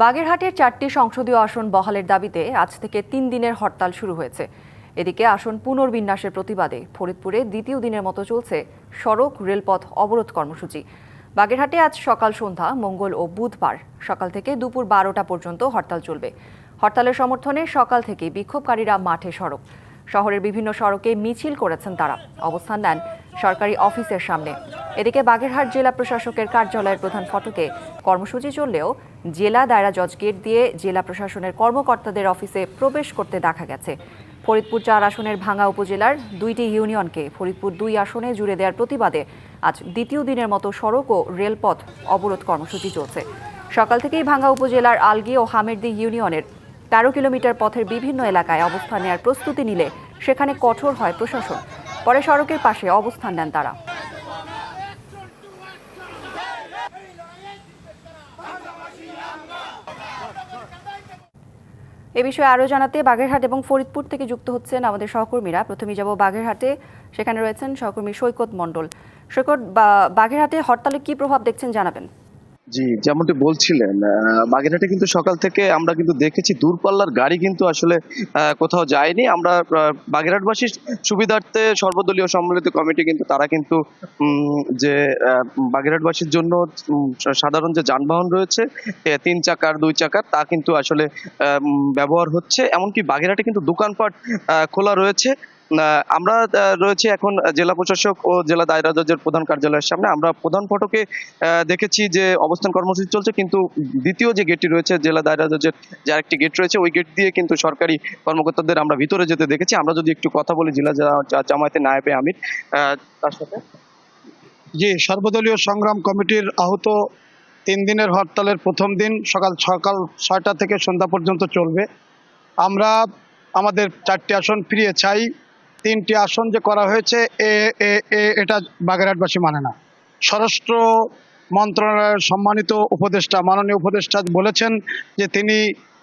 বাগেরহাটের চারটি সংসদীয় আসন বহালের দাবিতে আজ থেকে তিন দিনের হরতাল শুরু হয়েছে। এদিকে আসন পুনর্বিন্যাসের প্রতিবাদে ফরিদপুরে দ্বিতীয় দিনের মতো চলছে সড়ক রেলপথ অবরোধ কর্মসূচি। বাগেরহাটে আজ সকাল সন্ধ্যা, মঙ্গল ও বুধবার সকাল থেকে দুপুর বারোটা পর্যন্ত হরতাল চলবে। হরতালের সমর্থনে সকাল থেকে বিক্ষোভকারীরা মাঠে সড়ক। শহরের বিভিন্ন সড়কে মিছিল করেছেন তারা। অবস্থান নেন সরকারি অফিসের সামনে। এদিকে বাগেরহাট জেলা প্রশাসকের কার্যালয়ের প্রধান ফটকে কর্মসূচি চললেও জেলা দায়রা জজ গেট দিয়ে জেলা প্রশাসনের কর্মকর্তাদের অফিসে প্রবেশ করতে দেখা গেছে। ফরিদপুর চার আসনের ভাঙা উপজেলার দুইটি ইউনিয়নকে ফরিদপুর দুই আসনে জুড়ে দেওয়ার প্রতিবাদে আজ দ্বিতীয় দিনের মতো সড়ক ও রেলপথ অবরোধ কর্মসূচি চলছে। সকাল থেকেই ভাঙ্গা উপজেলার আলগি ও হামেরদি ইউনিয়নের তেরো কিলোমিটার পথের বিভিন্ন এলাকায় অবস্থান নেওয়ার প্রস্তুতি নিলে সেখানে কঠোর হয় প্রশাসন। পরে সড়কের পাশে অবস্থান নেন তারা। এ বিষয়ে আরও জানাতে বাগেরহাট এবং ফরিদপুর থেকে যুক্ত হচ্ছেন আমাদের সহকর্মীরা। প্রথমে যাব বাগেরহাটে। সেখানে রয়েছেন সহকর্মী সৈকত মণ্ডল। সৈকত বাগেরহাটে হরতালে কি প্রভাব দেখছেন জানাবেন। জি, যেমনটি বলছিলেন বাগেরহাটে কিন্তু সকাল থেকে আমরা কিন্তু দেখেছি দূরপাল্লার গাড়ি কিন্তু আসলে কোথাও যায়নি। আমরা বাগেরহাটবাসীর সুবিধার্থে সর্বদলীয় সম্মিলিত কমিটি কিন্তু তারা কিন্তু যে বাগেরহাটবাসীর জন্য সাধারণ যে যানবাহন রয়েছে তিন চাকার, দুই চাকার, তা কিন্তু আসলে ব্যবহার হচ্ছে। এমনকি বাগেরহাটে কিন্তু দোকানপাট খোলা রয়েছে। আমরা রয়েছে এখন জেলা প্রশাসক ও জেলা দায়রা জজের প্রধান কার্যালয়ের সামনে। আমরা প্রধান ফটকে দেখেছি যে অবস্থান কর্মসূচি চলছে, কিন্তু দ্বিতীয় যে গেটটি রয়েছে জেলা দায়রা জজের যে আরেকটি গেট রয়েছে, ওই গেট দিয়ে কিন্তু সরকারি কর্মকর্তাদের আমরা ভিতরে যেতে দেখেছি। আমরা যদি একটু কথা বলি জেলা জা- জা- জামায়াতে নায়েবে আমির তার সাথে। জি, সর্বদলীয় সংগ্রাম কমিটির আহত তিন দিনের হরতালের প্রথম দিন সকাল সকাল ছয়টা থেকে সন্ধ্যা পর্যন্ত চলবে। আমরা আমাদের চারটি আসন ফিরিয়ে চাই। তিনটি আসন যে করা হয়েছে, এ এটা বাগেরহাটবাসী মানে না। স্বরাষ্ট্র মন্ত্রণালয়ের সম্মানিত উপদেষ্টা, মাননীয় উপদেষ্টা বলেছেন যে তিনি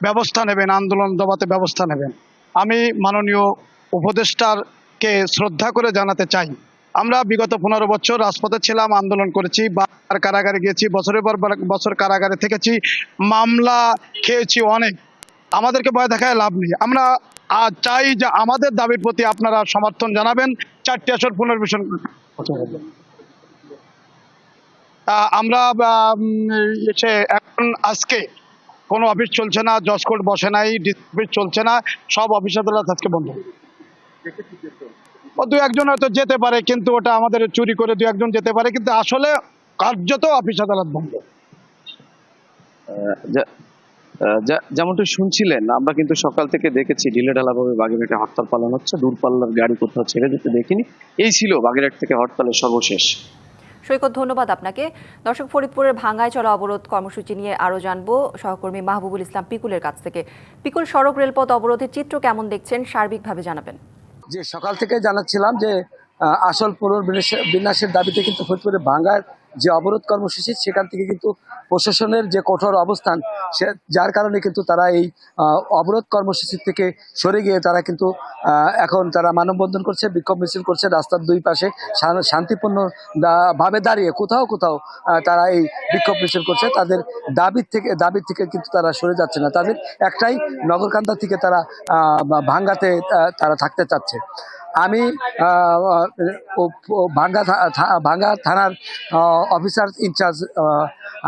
ব্যবস্থা নেবেন, আন্দোলন দবাতে ব্যবস্থা নেবেন। আমি মাননীয় উপদেষ্টারকে শ্রদ্ধা করে জানাতে চাই। আমরা বিগত পনেরো বছর রাজপথে ছিলাম, আন্দোলন করেছি, বার কারাগারে গিয়েছি, বছরের পর বছর কারাগারে থেকেছি, মামলা খেয়েছি অনেক। আমাদেরকে ভয় দেখায় লাভ নেই। আমরা আহ, চাই যে আমাদের দাবির প্রতি আপনারা সমর্থন জানাবেন। চারটি আসর পুনর্বেশন আমরা এখন আজকে কোনো অফিস চলছে না জজ কোর্ট বসে নাই অফিস চলছে না সব অফিস আদালত আজকে বন্ধ। দু একজন হয়তো যেতে পারে কিন্তু ওটা আমাদের চুরি করে দু একজন যেতে পারে কিন্তু আসলে কার্যত অফিস আদালত বন্ধ। যেমনটি শুনছিলেন আমরা কিন্তু সকাল থেকে দেখেছি ঢিলেঢালাভাবে বাগেরহাটে হরতাল পালন হচ্ছে। দূরপাল্লার গাড়ি কোথাও ছেড়ে যেতে দেখিনি। এই ছিল বাগেরহাট থেকে হরতালের সর্বশেষ। সৈকত ধন্যবাদ আপনাকে। দর্শক ফরিদপুরের ভাঙ্গায় চলা অবরোধ কর্মসূচি নিয়ে আরও জানব। সহকর্মী মাহবুবুল ইসলাম পিকুলের কাছ থেকে। পিকুল সড়ক রেলপথ অবরোধের চিত্র কেমন দেখছেন? সার্বিকভাবে জানাবেন। যে সকাল থেকে জানাচ্ছিলাম যে আহ, আসল পুনর্বিন্যাস- বিন্যাসের দাবিতে কিন্তু ফরিদপুরে ভাঙ্গার যে অবরোধ কর্মসূচি, সেখান থেকে কিন্তু প্রশাসনের যে কঠোর অবস্থান, সে, যার কারণে কিন্তু তারা এই অবরোধ কর্মসূচি থেকে সরে গিয়ে তারা কিন্তু এখন তারা মানববন্ধন করছে, বিক্ষোভ মিছিল করছে, রাস্তার দুই পাশে শান্তিপূর্ণ ভাবে দাঁড়িয়ে কোথাও কোথাও তারা এই বিক্ষোভ মিছিল করছে। তাদের দাবির থেকে দাবির থেকে কিন্তু তারা সরে যাচ্ছে না। তাদের একটাই নগরকান্দা থেকে তারা ভাঙ্গাতে তারা থাকতে চাচ্ছে। আমি ভাঙ্গা ভাঙ্গা থানার অফিসার ইনচার্জ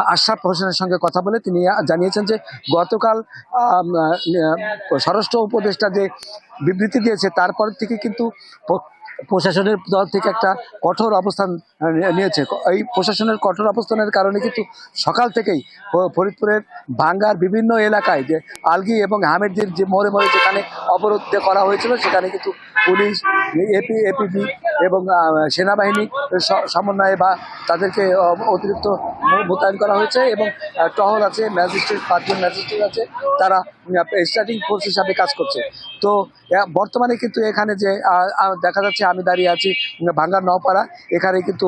আশরাফ হোসেনের সঙ্গে কথা বলে তিনি জানিয়েছেন যে গতকাল স্বরাষ্ট্র উপদেষ্টা যে বিবৃতি দিয়েছে, তারপর থেকে কিন্তু প্রশাসনের দল থেকে একটা কঠোর অবস্থান নিয়ে- নিয়েছে। এই প্রশাসনের কঠোর অবস্থানের কারণে কিন্তু সকাল থেকেই ফরিদপুরের ভাঙ্গার বিভিন্ন এলাকায় যে আলগি এবং হামিদদের যে মোড়ে মোড়ে যেখানে অবরোধ করা হয়েছিল, সেখানে কিন্তু পুলিশ, এপি, এপিবি এবং সেনাবাহিনী সমন্বয়ে বা তাদেরকে অতিরিক্ত মোতায়েন করা হয়েছে এবং টহল আছে, ম্যাজিস্ট্রেট, পাঁচজন ম্যাজিস্ট্রেট আছে, তারা স্টার্টিং ফোর্স হিসাবে কাজ করছে। তো বর্তমানে কিন্তু এখানে যে দেখা যাচ্ছে আমি দাঁড়িয়ে আছি উম, ভাঙ্গার নওপাড়া। এখানে কিন্তু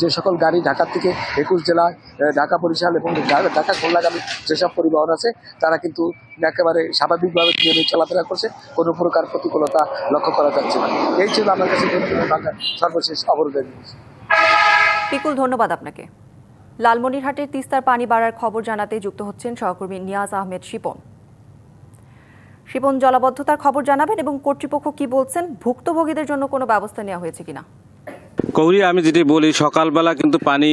যে সকল গাড়ি ঢাকা থেকে একুশ জেলায় ঢাকা বরিশাল এবং ঢাকা খুলনাগামী যেসব পরিবহন আছে তারা কিন্তু একেবারে স্বাভাবিকভাবে নিয়মে চলাফেরা করছে। কোনো প্রকার প্রতিকূলতা লক্ষ্য করা যাচ্ছে না। এই ছিল আমার কাছে সর্বশেষ অবরোধের পিকুল ধন্যবাদ আপনাকে। লালমনিরহাটের তিস্তার পানি বাড়ার খবর জানাতে যুক্ত হচ্ছেন সহকর্মী নিয়াজ আহমেদ শিপন। শিপন জলাবদ্ধতার খবর জানাবেন এবং কর্তৃপক্ষ কি বলছেন, ভুক্তভোগীদের জন্য কোনো ব্যবস্থা নেওয়া হয়েছে কিনা? কৌরি, আমি যেটি বলি, সকালবেলা কিন্তু পানি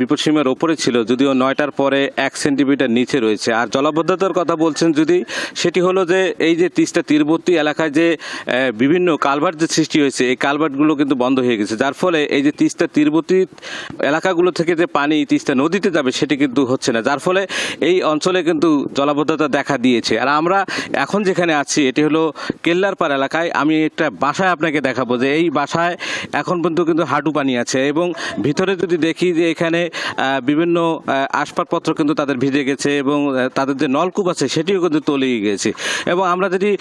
বিপদসীমার ওপরে ছিল, যদিও নয়টার পরে এক সেন্টিমিটার নিচে রয়েছে। আর জলাবদ্ধতার কথা বলছেন যদি, সেটি হলো যে, এই যে তিস্তা তীরবর্তী এলাকায় যে বিভিন্ন কালভার্ট যে সৃষ্টি হয়েছে, এই কালভার্টগুলো কিন্তু বন্ধ হয়ে গেছে। যার ফলে এই যে তিস্তা তীরবর্তী এলাকাগুলো থেকে যে পানি তিস্তা নদীতে যাবে, সেটি কিন্তু হচ্ছে না। যার ফলে এই অঞ্চলে কিন্তু জলাবদ্ধতা দেখা দিয়েছে। আর আমরা এখন যেখানে আছি, এটি হলো কেল্লারপাড় এলাকায়। আমি একটা বাসায় আপনাকে দেখাবো যে, এই বাসায় এখন পর্যন্ত কিন্তু হাঁটু পানি আছে এবং ভিতরে যদি দেখি যে এখানে বিভিন্ন আসবাবপত্র কিন্তু তাদের ভিজে গেছে এবং তাদের যে নলকূপ আছে সেটিও কিন্তু তলিয়ে গেছে। এবং আমরা যদি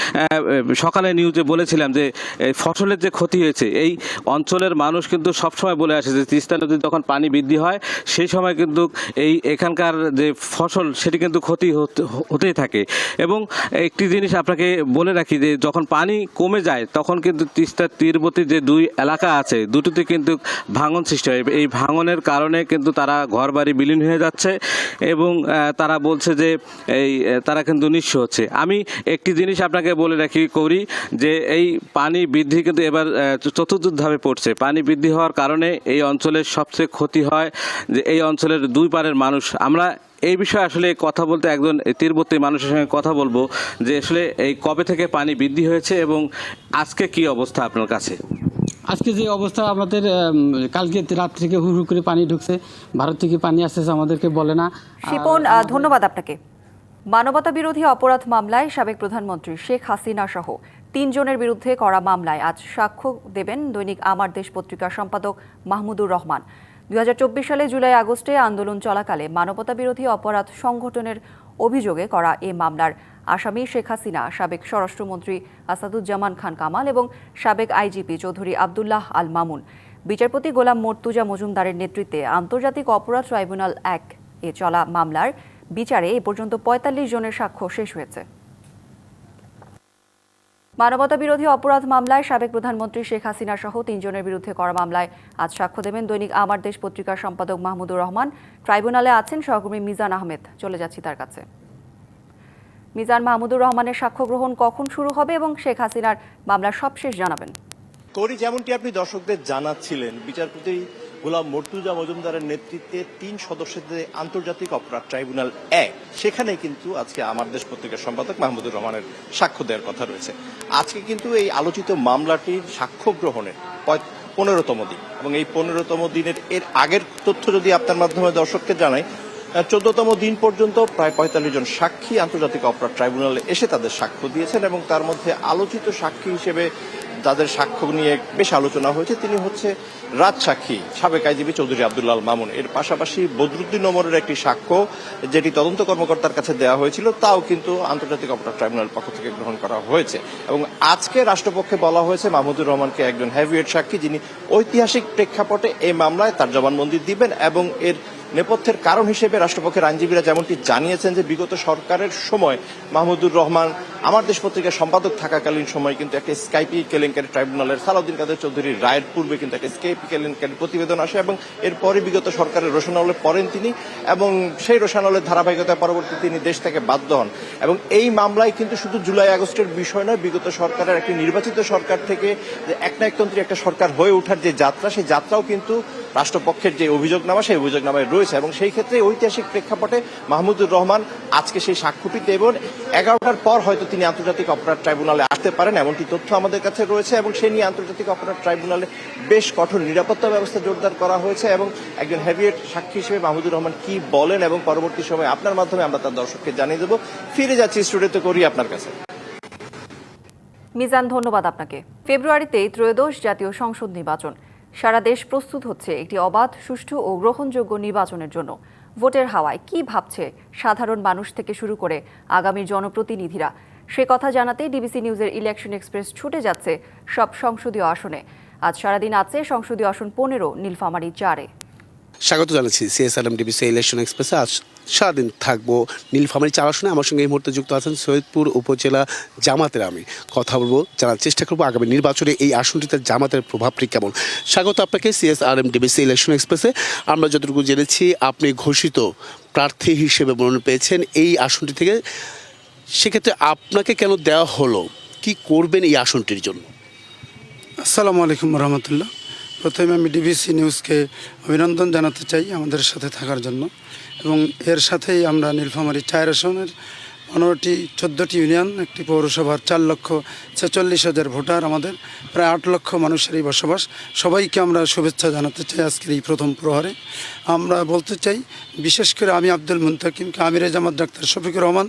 সকালে নিউজে বলেছিলাম যে ফসলের যে ক্ষতি হয়েছে, এই অঞ্চলের মানুষ কিন্তু সবসময় বলে আসে যে, তিস্তা নদীর যখন পানি বৃদ্ধি হয়, সেই সময় কিন্তু এই এখানকার যে ফসল সেটি কিন্তু ক্ষতি হতে- হতেই থাকে। এবং একটি জিনিস আপনাকে বলে রাখি যে, যখন পানি কমে যায়, তখন কিন্তু তিস্তার তীরবর্তী যে দুই এলাকা আছে, দুটোতে কিন্তু ভাঙন সৃষ্টি হয়। এই ভাঙনের কারণে কিন্তু তারা ঘর বাড়ি বিলীন হয়ে যাচ্ছে এবং তারা বলছে যে এই তারা কিন্তু নিঃস্ব হচ্ছে। আমি একটি জিনিস আপনাকে বলে রাখি করি যে এই পানি বৃদ্ধি কিন্তু এবার আহ, চতুর্থ ধাপে পড়ছে। পানি বৃদ্ধি হওয়ার কারণে এই অঞ্চলের সবচেয়ে ক্ষতি হয় যে এই অঞ্চলের দুই পারের মানুষ। আমরা এই বিষয়ে আসলে কথা বলতে একজন তীরবর্তী মানুষের সঙ্গে কথা বলব যে আসলে এই কবে থেকে পানি বৃদ্ধি হয়েছে এবং আজকে কি অবস্থা আপনার কাছে? আজকে যে অবস্থা আমাদের কালকে রাত থেকে হুড় করে পানি ঢুকছে ভারত থেকে পানি আসতেছে আমাদেরকে বলে না। শিপন ধন্যবাদ আপনাকে। মানবতা বিরোধী অপরাধ মামলায় সাবেক প্রধানমন্ত্রী শেখ হাসিনা সহ তিনজনের বিরুদ্ধে করা মামলায় আজ সাক্ষ্য দেবেন দৈনিক আমার দেশ পত্রিকার সম্পাদক মাহমুদুর রহমান। দুই হাজার চব্বিশ সালে জুলাই আগস্টে আন্দোলন চলাকালে মানবতা বিরোধী অপরাধ সংগঠনের অভিযোগে করা এ মামলার আসামি শেখ হাসিনা, সাবেক স্বরাষ্ট্রমন্ত্রী আসাদুজ্জামান খান কামাল এবং সাবেক আইজিপি চৌধুরী আবদুল্লাহ আল মামুন। বিচারপতি গোলাম মর্তুজা মজুমদারের নেতৃত্বে আন্তর্জাতিক অপরাধ ট্রাইব্যুনাল এক এ চলা মামলার বিচারে এ পর্যন্ত পঁয়তাল্লিশ জনের সাক্ষ্য শেষ হয়েছে। মানবতা বিরোধী অপরাধ মামলায় সাবেক প্রধানমন্ত্রী শেখ হাসিনা সহ তিনজনের বিরুদ্ধে করা মামলায় আজ সাক্ষ্য দেবেন দৈনিক আমার দেশ পত্রিকার সম্পাদক মাহমুদুর রহমান। ট্রাইব্যুনালে আছেন সহকর্মী মিজান আহমেদ। চলে যাচ্ছি তার কাছে। মিজান মাহমুদুর রহমানের সাক্ষ্য গ্রহণ কখন শুরু হবে এবং শেখ হাসিনার মামলার সবশেষ জানাবেন। করি যেমনটি আপনি দর্শকদের জানাচ্ছিলেন, বিচারপতি গোলাম মর্তুজা মজুমদারের নেতৃত্বে তিন সদস্যদের আন্তর্জাতিক অপরাধ ট্রাইব্যুনাল এক সেখানে কিন্তু আজকে আমার দেশ পত্রিকার সম্পাদক মাহমুদুর রহমানের সাক্ষ্য দেওয়ার কথা রয়েছে। আজকে কিন্তু এই আলোচিত মামলাটির সাক্ষ্য গ্রহণের পনেরোতম দিন। এবং এই পনেরোতম দিনের এর আগের তথ্য যদি আপনার মাধ্যমে দর্শককে জানাই চোদ্দতম দিন পর্যন্ত প্রায় পঁয়তাল্লিশ জন সাক্ষী আন্তর্জাতিক অপরাধ ট্রাইব্যুনালে এসে তাদের সাক্ষ্য দিয়েছেন এবং তার মধ্যে আলোচিত সাক্ষী হিসেবে যাদের সাক্ষ্য নিয়ে বেশ আলোচনা হয়েছে, তিনি হচ্ছে রাজ সাক্ষী সাবেক আইজিবি চৌধুরী আব্দুল্লাহ মামুন। এর পাশাপাশি বদরুদ্দিন ওমরের একটি সাক্ষ্য যেটি তদন্ত কর্মকর্তার কাছে দেওয়া হয়েছিল, তাও কিন্তু আন্তর্জাতিক অপরাধ ট্রাইব্যুনাল পক্ষ থেকে গ্রহণ করা হয়েছে। এবং আজকে রাষ্ট্রপক্ষে বলা হয়েছে মাহমুদুর রহমানকে একজন হ্যাভিয়েট সাক্ষী যিনি ঐতিহাসিক প্রেক্ষাপটে এই মামলায় তার জবানবন্দি দিবেন এবং এর নেপথ্যের কারণ হিসেবে রাষ্ট্রপক্ষের আইনজীবীরা যেমনটি জানিয়েছেন যে বিগত সরকারের সময় মাহমুদুর রহমান আমার দেশ পত্রিকার সম্পাদক থাকাকালীন সময় কিন্তু একটা স্কাইপি কেলেঙ্কারি ট্রাইব্যুনালের সালাউদ্দিন কাদের চৌধুরীর রায়ের পূর্বে কিন্তু একটা স্কাইপি কেলেঙ্কারি প্রতিবেদন আসে এবং এরপরে বিগত সরকারের রোশনালে পড়েন তিনি এবং সেই রোশনালের ধারাবাহিকতায় পরবর্তী তিনি দেশ থেকে বাধ্য হন। এবং এই মামলায় কিন্তু শুধু জুলাই আগস্টের বিষয় নয়, বিগত সরকারের একটি নির্বাচিত সরকার থেকে একনায়কতন্ত্রী একটা সরকার হয়ে ওঠার যে যাত্রা, সেই যাত্রাও কিন্তু রাষ্ট্রপক্ষের যে অভিযোগনামা, সেই অভিযোগনামায় রয়েছে এবং সেই ক্ষেত্রে ঐতিহাসিক প্রেক্ষাপটে মাহমুদুর রহমান আজকে সেই সাক্ষ্যটি দেবেন। এগারোটার পর হয়তো তিনি আন্তর্জাতিক অপরাধ ট্রাইব্যুনালে আসতে পারেন, এমনটি তথ্য আমাদের কাছে রয়েছে, এবং সে নিয়ে আন্তর্জাতিক অপরাধ ট্রাইব্যুনালে বেশ কঠোর নিরাপত্তা ব্যবস্থা জোরদার করা হয়েছে, এবং একজন হ্যাভিয়েট সাক্ষী হিসেবে মাহমুদুর রহমান কি বলেন এবং পরবর্তী সময় আপনার মাধ্যমে আমরা তার দর্শককে জানিয়ে দেবো। ফিরে যাচ্ছি স্টুডিওতে, করি আপনার কাছে। মিজান, ধন্যবাদ আপনাকে। ফেব্রুয়ারিতে ত্রয়োদশ জাতীয় সংসদ নির্বাচন। সারা দেশ প্রস্তুত হচ্ছে একটি অবাধ, সুষ্ঠু ও গ্রহণযোগ্য নির্বাচনের জন্য। ভোটের হাওয়ায় কি ভাবছে সাধারণ মানুষ থেকে শুরু করে আগামী জনপ্রতিনিধিরা? সে কথা জানাতে ডিবিসি নিউজের ইলেকশন এক্সপ্রেস ছুটে যাচ্ছে সব সংসদীয় আসনে। আজ সারাদিন আছে সংসদীয় আসন পনেরো, নীলফামারী চারে। স্বাগত জানাচ্ছি সিএসআরএম ডিবিসি ইলেকশন এক্সপ্রেসে। আজ সারাদিন থাকব নীলফামারী চার আসনে। আমার সঙ্গে এই মুহূর্তে যুক্ত আছেন সৈয়দপুর উপজেলা জামাতের আমি কথা বলব, জানার চেষ্টা করব আগামী নির্বাচনে এই আসনটিতে জামাতের প্রভাবটি কেমন। স্বাগত আপনাকে সিএসআরএম ডিবিসি ইলেকশন এক্সপ্রেসে। আমরা যতটুকু জেনেছি, আপনি ঘোষিত প্রার্থী হিসেবে মনোনয়ন পেয়েছেন। এই আসনটি থেকে সেক্ষেত্রে আপনাকে কেন দেওয়া হলো? কি করবেন এই আসনটির জন্য? আসসালামু আলাইকুম রহমতুল্লাহ। প্রথমে আমি ডিবিসি নিউজকে অভিনন্দন জানাতে চাই আমাদের সাথে থাকার জন্য। এবং এর সাথেই আমরা নীলফামারী চায়ের আসনের পনেরোটি, চোদ্দোটি ইউনিয়ন, একটি পৌরসভার চার লক্ষ ছেচল্লিশ হাজার ভোটার আমাদের, প্রায় আট লক্ষ মানুষেরই বসবাস। সবাইকে আমরা শুভেচ্ছা জানাতে চাই আজকের এই প্রথম প্রহরে। আমরা বলতে চাই, বিশেষ করে আমি আব্দুল মুন্তাকিমকে আমিরে জামাত ডাক্তার শফিকুর রহমান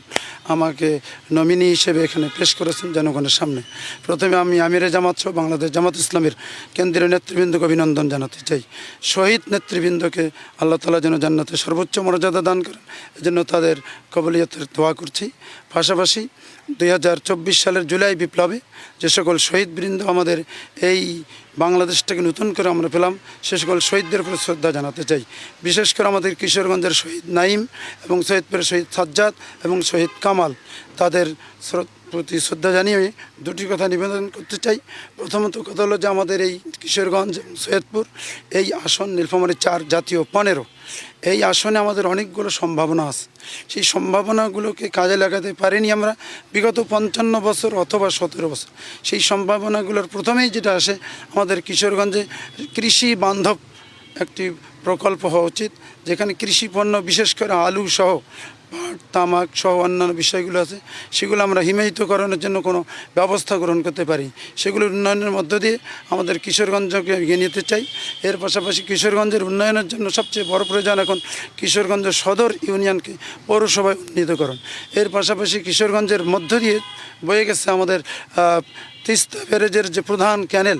আমাকে নমিনি হিসেবে এখানে পেশ করেছেন জনগণের সামনে। প্রথমে আমি আমিরে জামাত সহ বাংলাদেশ জামাত ইসলামের কেন্দ্রীয় নেতৃবৃন্দকে অভিনন্দন জানাতে চাই। শহীদ নেতৃবৃন্দকে আল্লাহ তালা যেন জান্নাতে সর্বোচ্চ মর্যাদা দান করেন, এজন্য তাদের কবলিয়তের দোয়া করছি। পাশাপাশি দুই হাজার চব্বিশ সালের জুলাই বিপ্লবে যে সকল শহীদবৃন্দ আমাদের এই বাংলাদেশটাকে নতুন করে আমরা পেলাম, সে সকল শহীদদের প্রতি শ্রদ্ধা জানাতে চাই। বিশেষ করে আমাদের কিশোরগঞ্জের শহীদ নাইম এবং শহীদপুরের শহীদ সাজ্জাদ এবং শহীদ কামাল, তাদের প্রতি শ্রদ্ধা জানিয়ে দুটি কথা নিবেদন করতে চাই। প্রথমত কথা হলো যে আমাদের এই কিশোরগঞ্জ, সৈয়দপুর, এই আসন নীলফামারী চার জাতীয় পনেরো। এই আসনে আমাদের অনেকগুলো সম্ভাবনা আছে। সেই সম্ভাবনাগুলোকে কাজে লাগাতে পারিনি আমরা বিগত পঞ্চান্ন বছর অথবা সতেরো বছর। সেই সম্ভাবনাগুলোর প্রথমেই যেটা আসে, আমাদের কিশোরগঞ্জে কৃষি বান্ধব একটি প্রকল্প হওয়া উচিত, যেখানে কৃষি পণ্য বিশেষ করে আলু সহ তামাক সহ অন্যান্য বিষয়গুলো আছে, সেগুলো আমরা হিমায়িতকরণের জন্য কোনো ব্যবস্থা গ্রহণ করতে পারি। সেগুলোর উন্নয়নের মধ্য দিয়ে আমাদের কিশোরগঞ্জকে এগিয়ে নিতে চাই। এর পাশাপাশি কিশোরগঞ্জের উন্নয়নের জন্য সবচেয়ে বড় প্রয়োজন এখন কিশোরগঞ্জ সদর ইউনিয়নকে পৌরসভায় উন্নীতকরণ। এর পাশাপাশি কিশোরগঞ্জের মধ্য দিয়ে বয়ে গেছে আমাদের তিস্তা ব্যারেজের যে প্রধান ক্যানেল,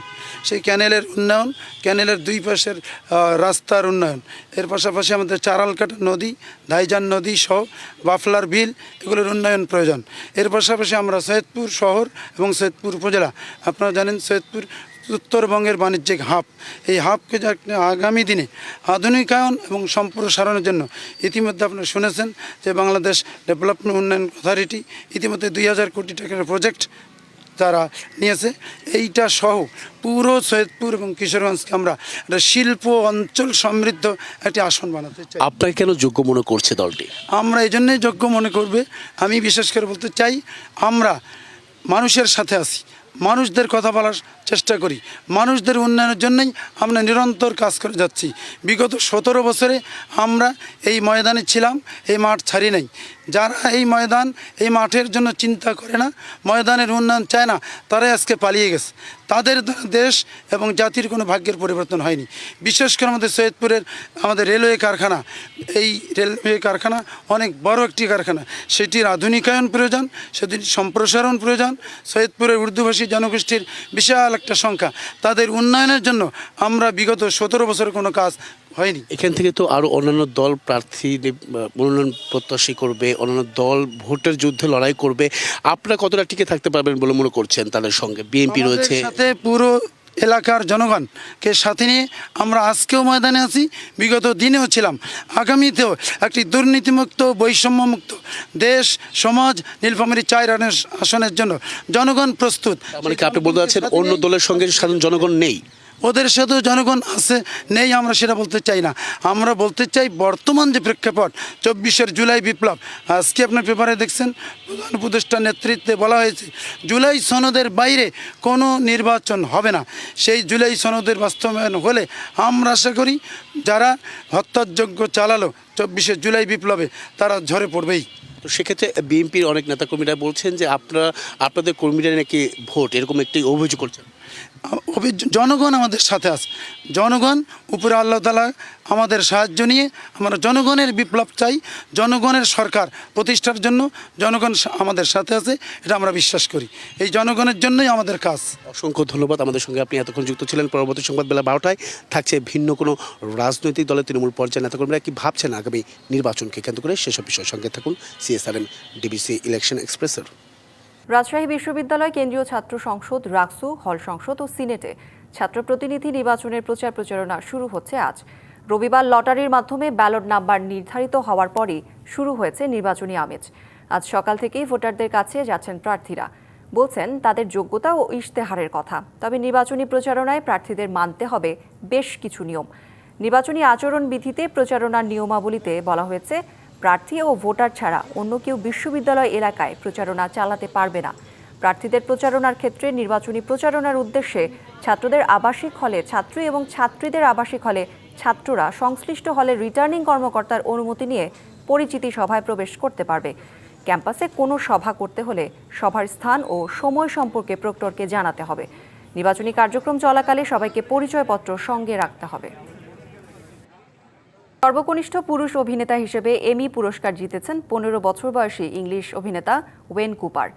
সেই ক্যানেলের উন্নয়ন, ক্যানেলের দুই পাশের রাস্তার উন্নয়ন। এর পাশাপাশি আমাদের চারালকাটা নদী ধাইজান নদী সহ বাফলার বিল, এগুলোর উন্নয়ন প্রয়োজন। এর পাশাপাশি আমরা সৈয়দপুর শহর এবং সৈয়দপুর উপজেলা। আপনারা জানেন সৈয়দপুর উত্তরবঙ্গের বাণিজ্যিক হাব। এই হাবকে আগামী দিনে আধুনিকায়ন এবং সম্প্রসারণের জন্য ইতিমধ্যে আপনারা শুনেছেন যে বাংলাদেশ ডেভেলপমেন্ট উন্নয়ন অথরিটি ইতিমধ্যে দুই হাজার কোটি টাকার প্রজেক্ট তারা নিয়েছে। এইটা সহ পুরো সৈয়দপুর এবং কিশোরগঞ্জকে আমরা একটা শিল্প অঞ্চল সমৃদ্ধ একটি আসন বানাতে চাই। আপনাকে কেন যোগ্য মনে করছে দলটি? আমরা এই জন্যই যোগ্য মনে করবে। আমি বিশেষ করে বলতে চাই আমরা মানুষের সাথে আছি মানুষদের কথা বলার চেষ্টা করি মানুষদের উন্নয়নের জন্যই আমরা নিরন্তর কাজ করে যাচ্ছি। বিগত সতেরো বছরে আমরা এই ময়দানে ছিলাম এই মাঠ ছাড়ি নাই। যারা এই ময়দান, এই মাঠের জন্য চিন্তা করে না, ময়দানের উন্নয়ন চায় না, তারাই আজকে পালিয়ে গেছে। তাদের দেশ এবং জাতির কোনো ভাগ্যের পরিবর্তন হয়নি। বিশেষ করে আমাদের সৈয়দপুরের আমাদের রেলওয়ে কারখানা। এই রেলওয়ে কারখানা অনেক বড় একটি কারখানা। সেটির আধুনিকায়ন প্রয়োজন, সেটির সম্প্রসারণ প্রয়োজন, সৈয়দপুরের উর্দুভাষী জনগোষ্ঠীর বিশাল একটা সংখ্যা। তাদের উন্নয়নের জন্য আমরা বিগত সতেরো বছরের কোনো কাজ হয়নি? এখান থেকে তো আরও অন্যান্য দল প্রার্থী মনোনয়ন প্রত্যাশী করবে অন্যান্য দল ভোটের যুদ্ধে লড়াই করবে। আপনারা কতটা টিকে থাকতে পারবেন বলে মনে করছেন তাদের সঙ্গে? বিএনপি রয়েছে। সাথে পুরো এলাকার জনগণকে সাথে নিয়ে আমরা আজকেও ময়দানে আছি বিগত দিনেও ছিলাম। আগামীতেও একটি দুর্নীতিমুক্ত বৈষম্যমুক্ত দেশ সমাজ নীলফামারী চার আসনের- আসনের জন্য জনগণ প্রস্তুত। মানে কি আপনি বলতে চাচ্ছেন অন্য দলের সঙ্গে সাধারণ জনগণ নেই? ওদের সাথেও জনগণ আছে, নেই, আমরা সেটা বলতে চাই না। আমরা বলতে চাই বর্তমান যে প্রেক্ষাপট, চব্বিশের জুলাই বিপ্লব, আজকে আপনার পেপারে দেখছেন, প্রধান উপদেষ্টার নেতৃত্বে বলা হয়েছে, জুলাই সনদের বাইরে কোনো নির্বাচন হবে না। সেই জুলাই সনদের বাস্তবায়ন হলে আমরা আশা করি যারা হত্যাযজ্ঞ চালালো চব্বিশে জুলাই বিপ্লবে, তারা ঝরে পড়বেই। তো সেক্ষেত্রে বিএনপির অনেক নেতাকর্মীরা বলছেন যে আপনারা, আপনাদের কর্মীরা নাকি ভোট, এরকম একটি অভিযোগ করছেন। জনগণ আমাদের সাথে আছে। জনগণ, উপরে আল্লাহ তালা আমাদের সাহায্য নিয়ে আমরা জনগণের বিপ্লব চাই, জনগণের সরকার প্রতিষ্ঠার জন্য জনগণ আমাদের সাথে আছে, এটা আমরা বিশ্বাস করি। এই জনগণের জন্যই আমাদের কাজ। অসংখ্য ধন্যবাদ। আমাদের সঙ্গে আপনি এতক্ষণ যুক্ত ছিলেন। পরবর্তী সংবাদ বেলা বারোটায় থাকছে ভিন্ন কোনো রাজনৈতিক দলের তৃণমূল পর্যায়ে নেতাকর্মীরা কি ভাবছেন আগামী নির্বাচনকে কেন্দ্র করে? সেসব বিষয়ের সঙ্গে থাকুন। সিএসআরএম ডিবিসি ইলেকশন এক্সপ্রেসের রাজশাহী বিশ্ববিদ্যালয় কেন্দ্রীয় ছাত্র সংসদ রাকসু হল সংসদ ও সিনেটে ছাত্র প্রতিনিধি নির্বাচনের প্রচার প্রচারণা শুরু হচ্ছে আজ। রবিবার লটারির মাধ্যমে ব্যালট নাম্বার নির্ধারিত হওয়ার পরই শুরু হয়েছে নির্বাচনী আমেজ। আজ সকাল থেকেই ভোটারদের কাছে যাচ্ছেন প্রার্থীরা। বলছেন, তাদের যোগ্যতা ও ইশতেহারের কথা। তবে নির্বাচনী প্রচারণায় প্রার্থীদের মানতে হবে বেশ কিছু নিয়ম। নির্বাচনী আচরণ বিধিতে প্রচারণার নিয়মাবলীতে বলা হয়েছে প্রার্থী ও ভোটার ছাড়া অন্য কেউ বিশ্ববিদ্যালয় এলাকায় প্রচারণা চালাতে পারবে না। প্রার্থীদের প্রচারণার ক্ষেত্রে নির্বাচনী প্রচারণার উদ্দেশ্যে ছাত্রদের আবাসিক হলে ছাত্রী এবং ছাত্রীদের আবাসিক হলে ছাত্ররা সংশ্লিষ্ট হলে রিটার্নিং কর্মকর্তার অনুমতি নিয়ে পরিচিতি সভায় প্রবেশ করতে পারবে। ক্যাম্পাসে কোনো সভা করতে হলে সভার স্থান ও সময় সম্পর্কে প্রক্টরকে জানাতে হবে। নির্বাচনী কার্যক্রম চলাকালে সবাইকে পরিচয়পত্র সঙ্গে রাখতে হবে। সর্বকনিষ্ঠ পুরুষ অভিনেতা হিসেবে এমি পুরস্কার জিতেছেন পনেরো বছর বয়সী ইংলিশ অভিনেতা ওয়েন কুপার।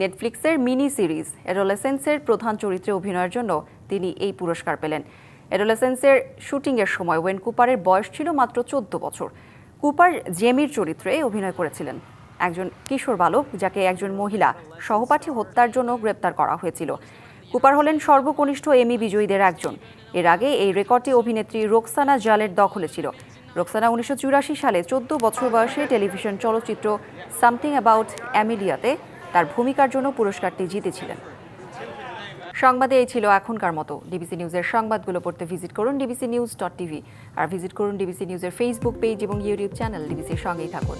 নেটফ্লিক্সের মিনি সিরিজ এডোলেসেন্সের প্রধান চরিত্রে অভিনয়ের জন্য তিনি এই পুরস্কার পেলেন। অ্যাডোলেসেন্সের শুটিংয়ের সময় ওয়েন কুপারের বয়স ছিল মাত্র চোদ্দ বছর। কুপার জেমির চরিত্রে অভিনয় করেছিলেন। একজন কিশোর বালক যাকে একজন মহিলা সহপাঠী হত্যার জন্য গ্রেপ্তার করা হয়েছিল। কুপার হলেন সর্বকনিষ্ঠ এমি বিজয়ীদের একজন। এর আগে এই রেকর্ডটি অভিনেত্রী রোকসানা জালের দখলে ছিল। রোকসানা উনিশশো সালে চোদ্দ বছর বয়সে টেলিভিশন চলচ্চিত্র সামথিং অ্যাবাউট অ্যামিলিয়াতে তার ভূমিকার জন্য পুরস্কারটি জিতেছিলেন। সংবাদে এই ছিল এখনকার মতো। ডিবিসি নিউজের সংবাদগুলো পড়তে ভিজিট করুন ডিবিসি নিউজ ডট টিভি আর ভিজিট করুন ডিবিসি নিউজের ফেসবুক পেজ এবং ইউটিউব চ্যানেল ডিবিসির সঙ্গেই থাকুন।